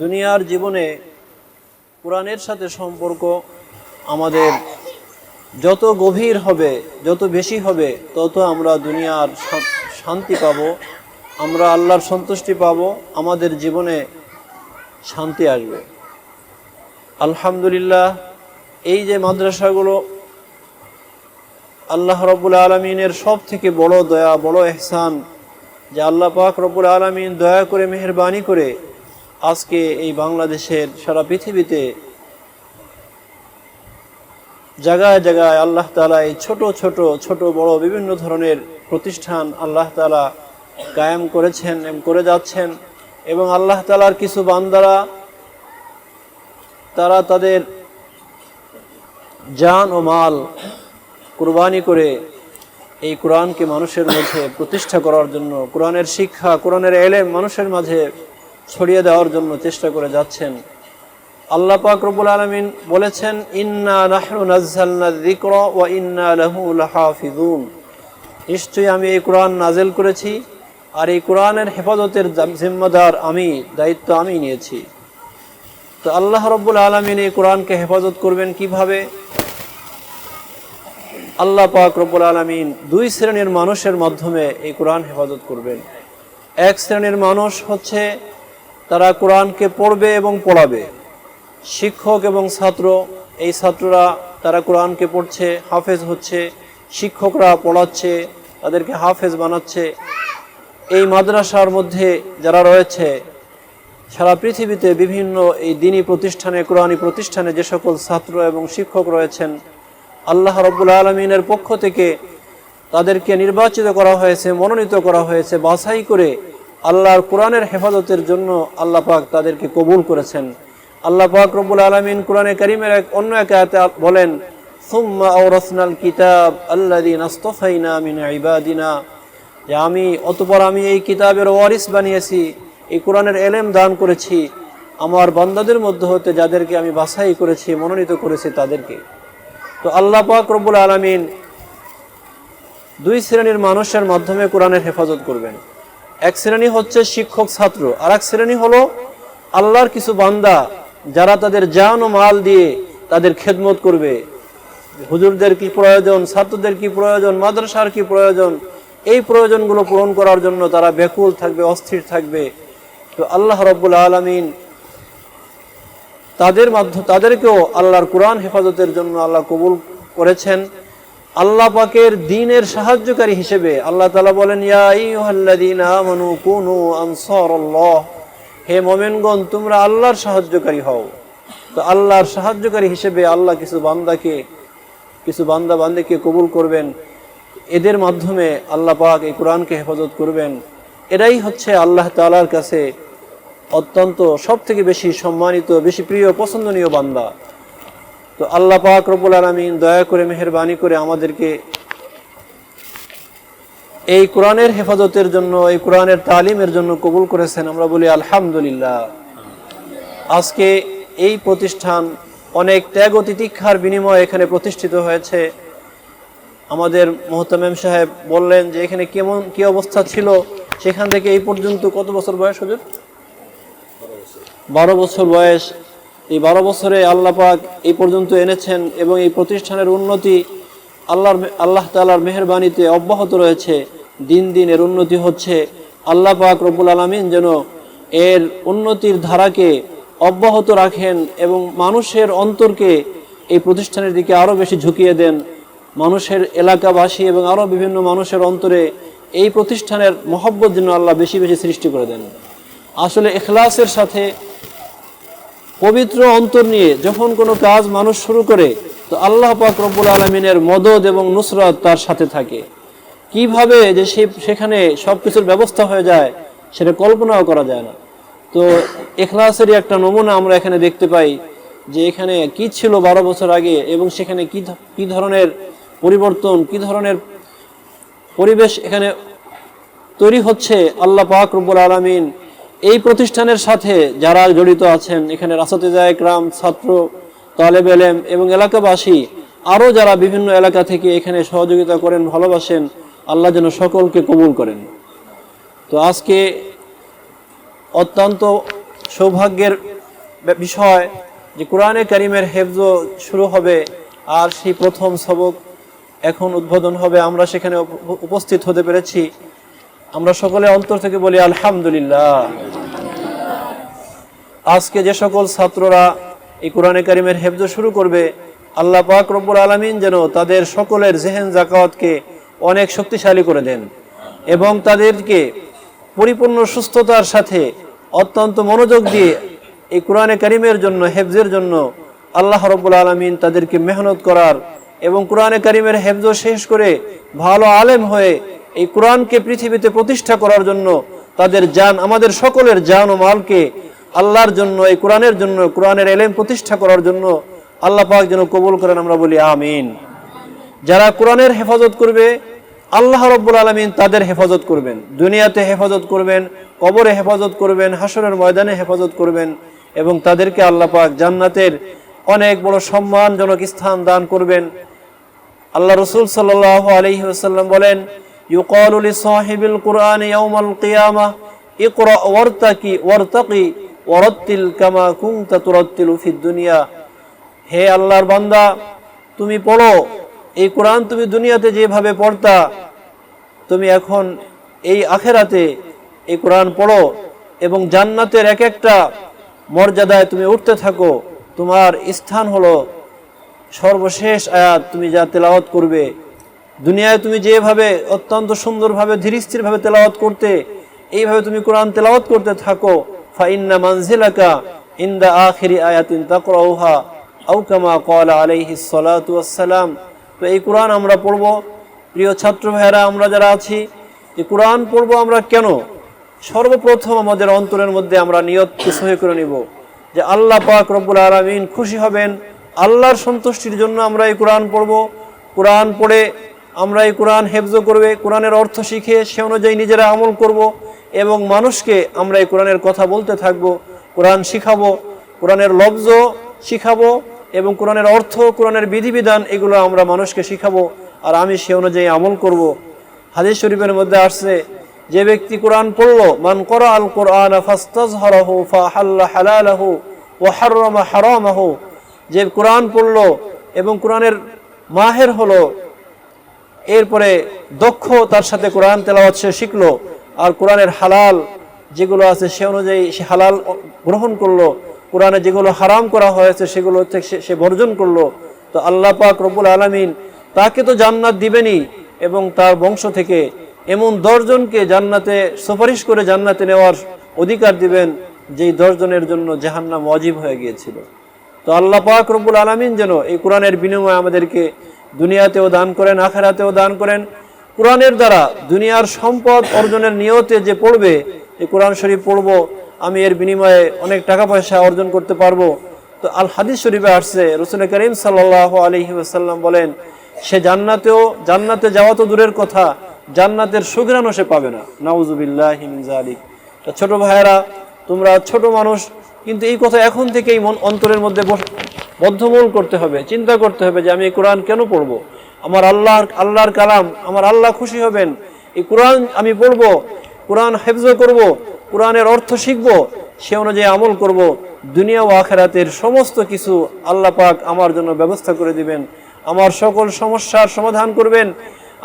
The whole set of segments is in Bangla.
দুনিয়ার জীবনে কোরআনের সাথে সম্পর্ক আমাদের যত গভীর হবে, যত বেশি হবে, তত আমরা দুনিয়ার শান্তি পাব, আমরা আল্লাহর সন্তুষ্টি পাব, আমাদের জীবনে শান্তি আসবে। আলহামদুলিল্লাহ, এই যে মাদ্রাসাগুলো আল্লাহ রব্বুল আলমিনের সব থেকে বড় দয়া, বড় এহসান, যে আল্লাহ পাক রব্বুল আলমিন দয়া করে, মেহরবানি করে আজকে এই বাংলাদেশের সারা পৃথিবীতে জায়গায় জায়গায় আল্লাহ তালা এই ছোট ছোট ছোট, বড় বিভিন্ন ধরনের প্রতিষ্ঠান আল্লাহ তালা কায়েম করেছেন করে যাচ্ছেন এবং আল্লাহ তালার কিছু বান্দারা, তারা তাদের জান ও মাল কুরবানি করে এই কোরআনকে মানুষের মধ্যে প্রতিষ্ঠা করার জন্য, কোরআনের শিক্ষা, কোরআনের এলেম মানুষের মাঝে ছড়িয়ে দেওয়ার জন্য চেষ্টা করে যাচ্ছেন। আল্লাহ পাক রব্বুল আলামিন বলেছেন, ইন্না যিকরা ওয়া ইন্না নিশ্চয়ই আমি এই কোরআন নাজেল করেছি, আর এই কোরআনের হেফাজতের জাম- জিম্মাদার আমি, দায়িত্ব আমি নিয়েছি। তো আল্লাহ রব্বুল আলামিন এই কোরআনকে হেফাজত করবেন কীভাবে? আল্লাহ পাক রব্বুল আলামিন দুই শ্রেণির মানুষের মাধ্যমে এই কোরআন হেফাজত করবেন। এক শ্রেণির মানুষ হচ্ছে তারা কোরআনকে পড়বে এবং পড়াবে। শিক্ষক এবং ছাত্র, এই ছাত্ররা তারা কোরআনকে পড়ছে, হাফেজ হচ্ছে, শিক্ষকরা পড়াচ্ছে, তাদেরকে হাফেজ বানাচ্ছে। এই মাদ্রাসার মধ্যে যারা রয়েছে, সারা পৃথিবীতে বিভিন্ন এই দিনী প্রতিষ্ঠানে, কোরআনী প্রতিষ্ঠানে যে সকল ছাত্র এবং শিক্ষক রয়েছেন, আল্লাহ রব্বুল আলমিনের পক্ষ থেকে তাদেরকে নির্বাচিত করা হয়েছে, মনোনীত করা হয়েছে, বাছাই করে আল্লাহর কোরআনের হেফাজতের জন্য আল্লাহ পাক তাদেরকে কবুল করেছেন। আল্লাহ পাক রব্বুল আলমিন কোরআনে করিমের এক অন্য এক আয়াতে বলেন, সুম্মা আওরাসনাল কিতাব আল্লাযীনা আস্তাফাইনা মিন ইবাদিনা। যে আমি, অতপর আমি এই কিতাবের ওয়ারিস বানিয়েছি, এই কোরআনের এলেম দান করেছি। আমার বান্দাদের মধ্যে হতে যাদেরকে আমি বাছাই করেছি, মনোনীত করেছি তাদেরকে। তো আল্লাহ পাক রব্বুল আলমিন দুই শ্রেণির মানুষের মাধ্যমে কোরআনের হেফাজত করবেন। এক শ্রেণি হচ্ছে শিক্ষক ছাত্র আর এক শ্রেণি হলো আল্লাহর কিছু বান্দা যারা তাদের জান ও মাল দিয়ে তাদের খেদমত করবে। হুজুরদের কি প্রয়োজন? ছাত্রদের কি প্রয়োজন? মাদ্রাসার কি প্রয়োজন? এই প্রয়োজনগুলো পূরণ করার জন্য তারা ব্যাকুল থাকবে, অস্থির থাকবে। তো আল্লাহ রব্বুল আলমিন তাদের মাধ্যমে তাদেরকেও আল্লাহর কোরআন হেফাজতের জন্য আল্লাহ কবুল করেছেন। আল্লাহ পাকের দিনের সাহায্যকারী হিসেবে আল্লাহ তালা বলেন হে মোমেনগণ, তোমরা আল্লাহর সাহায্যকারী হও। তো আল্লাহর সাহায্যকারী হিসেবে আল্লাহ কিছু বান্দাকে, কিছু বান্দা বান্দিকে কবুল করবেন। এদের মাধ্যমে আল্লাহ পাক এই কোরআনকে হেফাজত করবেন। এরাই হচ্ছে আল্লাহ তাআলার কাছে অত্যন্ত সব থেকে বেশি সম্মানিত, বেশি প্রিয়, পছন্দনীয় বান্দা। তো আল্লাহ পাক রব্বুল আলমিন দয়া করে, মেহরবানি করে আমাদেরকে এই কোরআনের হেফাজতের জন্য, এই কোরআনের তালিমের জন্য কবুল করেছেন। আমরা বলি আলহামদুলিল্লাহ। আজকে এই প্রতিষ্ঠান অনেক ত্যাগ ও তিতিক্ষার বিনিময়ে এখানে প্রতিষ্ঠিত হয়েছে। আমাদের মোহতামেম সাহেব বললেন যে এখানে কেমন, কি অবস্থা ছিল? সেখান থেকে এই পর্যন্ত কত বছর বয়স হুজুর বারো বছর বয়স। এই বারো বছরে আল্লাপাক এই পর্যন্ত এনেছেন এবং এই প্রতিষ্ঠানের উন্নতি আল্লাহর আল্লাহ তালার মেহরবানিতে অব্যাহত রয়েছে। দিন দিন এর উন্নতি হচ্ছে। আল্লাহ পাক রব্বুল আলমিন যেন এর উন্নতির ধারাকে অব্যাহত রাখেন এবং মানুষের অন্তরকে এই প্রতিষ্ঠানের দিকে আরও বেশি ঝুঁকিয়ে দেন। মানুষের এলাকাবাসী এবং আরও বিভিন্ন মানুষের অন্তরে এই প্রতিষ্ঠানের মহব্বত যেন আল্লাহ বেশি বেশি সৃষ্টি করে দেন। আসলে এখলাসের সাথে পবিত্র অন্তর নিয়ে যখন কোনো কাজ মানুষ শুরু করে, তো আল্লাহ পাক রব্বুল আলমিনের মদদ এবং নুসরত তার সাথে থাকে। কীভাবে যে সে সেখানে সব কিছুর ব্যবস্থা হয়ে যায়, সেটা কল্পনাও করা যায় না। তো এখলাসেরই একটা নমুনা আমরা এখানে দেখতে পাই যে এখানে কি ছিল বারো বছর আগে এবং সেখানে কি কি ধরনের পরিবর্তন, কি ধরনের পরিবেশ এখানে তৈরি হচ্ছে, আল্লাহ পাক রব্বুল আলমিন এই প্রতিষ্ঠানের সাথে যারা জড়িত আছেন, এখানে রাসাতে যায় গ্রাম ছাত্র, তালেব এলেম এবং এলাকাবাসী, আরও যারা বিভিন্ন এলাকা থেকে এখানে সহযোগিতা করেন, ভালোবাসেন, আল্লাহ যেন সকলকে কবুল করেন। তো আজকে অত্যন্ত সৌভাগ্যের বিষয় যে কোরআনে কারিমের হেফজ শুরু হবে আর সেই প্রথম সবক এখন উদ্বোধন হবে, আমরা সেখানে উপ- উপস্থিত হতে পেরেছি। আমরা সকলে অন্তর থেকে বলি আলহামদুলিল্লাহ। আজকে যে সকল ছাত্ররা এই কোরআনে কারিমের হেফজ শুরু করবে, আল্লাহ পাক রব্বুল আলমিন যেন তাদের সকলের জেহেন জাকাতকে অনেক শক্তিশালী করে দেন এবং তাদেরকে পরিপূর্ণ সুস্থতার সাথে অত্যন্ত মনোযোগ দিয়ে এই কোরআনে কারিমের জন্য, হেফজের জন্য আল্লাহ রব্বুল আলমিন তাদেরকে মেহনত করার এবং কোরআনে কারিমের হেফজ শেষ করে ভালো আলেম হয়ে এই কোরআনকে পৃথিবীতে প্রতিষ্ঠা করার জন্য তাদের জান, আমাদের সকলের জান ও মালকে আল্লাহর জন্য, এই কোরআনের জন্য, কোরআনের এলেম প্রতিষ্ঠা করার জন্য আল্লাহ পাক যেন কবুল করেন, আমরা বলি আমিন। যারা কোরআনের হেফাজত করবে, আল্লাহ রব্বুল আলমিন তাদের হেফাজত করবেন। দুনিয়াতে হেফাজত করবেন, কবরে হেফাজত করবেন হাসরের ময়দানে হেফাজত করবেন এবং তাদেরকে আল্লাহ পাক জান্নাতের অনেক বড় সম্মানজনক স্থান দান করবেন। আল্লাহ রসুল সাল্লাহ আলহি বলেন ইউকালু লিসাহিবিল কুরআন ইয়াউমাল কিয়ামah ইকরা ওয়ারতাকি ওয়ারতাকি ওয়ারাত্তিল কামা কুনতা তুরাত্তিলু ফিদ দুনিয়া হে আল্লাহর বান্দা, তুমি পড়ো। এই কোরআন তুমি দুনিয়াতে যেভাবে পড়তা, তুমি এখন এই আখেরাতে এই কোরআন পড়ো এবং জান্নাতের এক একটা মর্যাদায় তুমি উঠতে থাকো। তোমার স্থান হলো সর্বশেষ আয়াত তুমি যা তেলাওয়াত করবে। দুনিয়ায় তুমি যেভাবে অত্যন্ত সুন্দরভাবে, ধীরস্থিরভাবে তেলাওয়াত করতে, এইভাবে তুমি কোরআন তেলাওয়াত করতে থাকো, ফাইন্না মানজিলাকা ইন্দা আখিরি আয়াতিন তাকরাউহা, আও কামা ক্বালা আলাইহিস সালাতু তো এই কোরআন আমরা পড়ব। প্রিয় ছাত্র ভাইয়েরা, আমরা যারা আছি যে কোরআন পড়ব আমরা কেন? সর্বপ্রথম আমাদের অন্তরের মধ্যে আমরা নিয়তকে সহি করে নিব যে আল্লাহ পাক রব্বুল আলমিন খুশি হবেন। আল্লাহর সন্তুষ্টির জন্য আমরা এই কোরআন পড়ব। কোরআন পড়ে আমরা এই কোরআন হেফজ করবে, কোরআনের অর্থ শিখে সে অনুযায়ী নিজেরা আমল করব এবং মানুষকে আমরা এই কোরআনের কথা বলতে থাকব, কোরআন শিখাবো, কোরআনের লব্জ শিখাবো এবং কোরআনের অর্থ, কোরআনের বিধিবিধান এগুলো আমরা মানুষকে শিখাবো আর আমি সে অনুযায়ী আমল করব। হাদিস শরীফের মধ্যে আসছে, যে ব্যক্তি কোরআন পড়ল, মান করা আল কোরআন যে কোরআন পড়ল এবং কোরআনের মাহের হলো এরপরে দক্ষ তার সাথে কোরআন তেলাওয়াত সে শিখলো, আর কোরআনের হালাল যেগুলো আছে সে অনুযায়ী সে হালাল গ্রহণ করল, কোরআনে যেগুলো হারাম করা হয়েছে সেগুলো থেকে সে- বর্জন করল। তো আল্লাহ পাক রব্বুল আলমিন তাকে তো জান্নাত দিবেনই, এবং তার বংশ থেকে এমন দশজনকে জান্নাতে, সুপারিশ করে জান্নাতে নেওয়ার অধিকার দিবেন, যেই দশজনের জন্য জাহান্নাম অজীব হয়ে গিয়েছিল। তো আল্লাহ পাক রব্বুল আলমিন যেন এই কোরআনের বিনিময়ে আমাদেরকে দুনিয়াতেও দান করেন, আখেরাতেও দান করেন। কোরআনের দ্বারা দুনিয়ার সম্পদ অর্জনের নিয়তে যে পড়বে, এই কোরআন শরীফ পড়ব, আমি এর বিনিময়ে অনেক টাকা পয়সা অর্জন করতে পারব। তো আল হাদিস শরীফে আসছে, রসুল করিম সাল্লাহ আলহি আসাল্লাম বলেন, সে জান্নাতেও, জান্নাতে যাওয়া তো দূরের কথা, জান্নাতের সুগ্রাণও সে পাবে না। নাউজুবিল্লাহ আলিক ছোট ভাইয়েরা, তোমরা ছোট মানুষ, কিন্তু এই কথা এখন থেকেই মন অন্তরের মধ্যে বদ্ধমূল করতে হবে, চিন্তা করতে হবে যে আমি এই কোরআন কেন পড়ব? আমার আল্লাহর আল্লাহর কালাম, আমার আল্লাহ খুশি হবেন। এই কোরআন আমি পড়ব কোরআন হেফজ করব, কোরআনের অর্থ শিখব, সে অনুযায়ী আমল করব। দুনিয়া ও আখেরাতের সমস্ত কিছু আল্লাহ পাক আমার জন্য ব্যবস্থা করে দিবেন। আমার সকল সমস্যার সমাধান করবেন।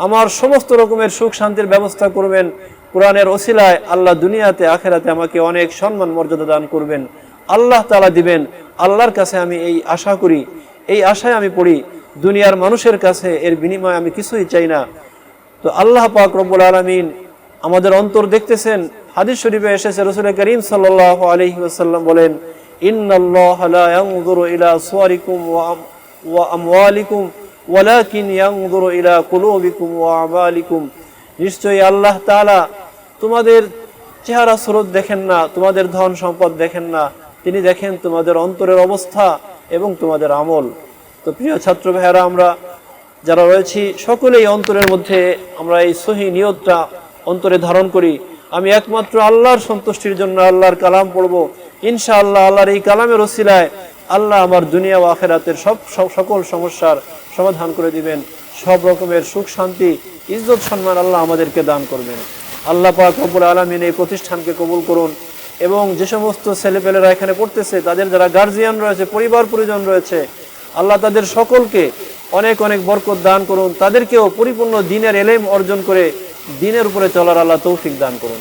আমার সমস্ত রকমের সুখ শান্তির ব্যবস্থা করবেন। কোরআনের ওসিলায় আল্লাহ দুনিয়াতে, আখেরাতে আমাকে অনেক সম্মান মর্যাদা দান করবেন। আল্লাহ তালা দিবেন, আল্লাহর কাছে আমি এই আশা করি, এই আশায় আমি পড়ি, দুনিয়ার মানুষের কাছে এর বিনিময়ে আমি কিছুই চাই না। তো আল্লাহ পাক রব্বুল আলমিন আমাদের অন্তর দেখতেছেন, হাদিস শরীফে এসেছে, রসুল করিম সাল্লাহ আলহি ওসাল্লাম বলেন নিশ্চয়ই আল্লাহ তাআলা তোমাদের চেহারা স্রোত দেখেন না, তোমাদের ধন সম্পদ দেখেন না তিনি দেখেন তোমাদের অন্তরের অবস্থা এবং তোমাদের আমল। তো প্রিয় ছাত্র ভাইয়েরা, আমরা যারা রয়েছি, সকলেই অন্তরের মধ্যে আমরা এই সহি নিয়তটা অন্তরে ধারণ করি। আমি একমাত্র আল্লাহর সন্তুষ্টির জন্য আল্লাহর কালাম পড়ব। ইনশাআল্লাহ আল্লাহর এই কালামের ওসিলায় আল্লাহ আমার দুনিয়া ও আখেরাতের সব সকল সমস্যার সমাধান করে দিবেন। সব রকমের সুখ, শান্তি, ইজ্জত, সম্মান আল্লাহ আমাদেরকে দান করবেন। আল্লাহ পাক রব্বুল আলমিন এই প্রতিষ্ঠানকে কবুল করুন। এবং যে সমস্ত ছেলেপেলেরা এখানে পড়তেছে, তাদের যারা গার্জিয়ান রয়েছে, পরিবার পরিজন রয়েছে, আল্লাহ তাদের সকলকে অনেক অনেক বরকত দান করুন। তাদেরকেও পরিপূর্ণ দিনের এলেম অর্জন করে দিনের উপরে চলার আল্লাহ তৌফিক দান করুন।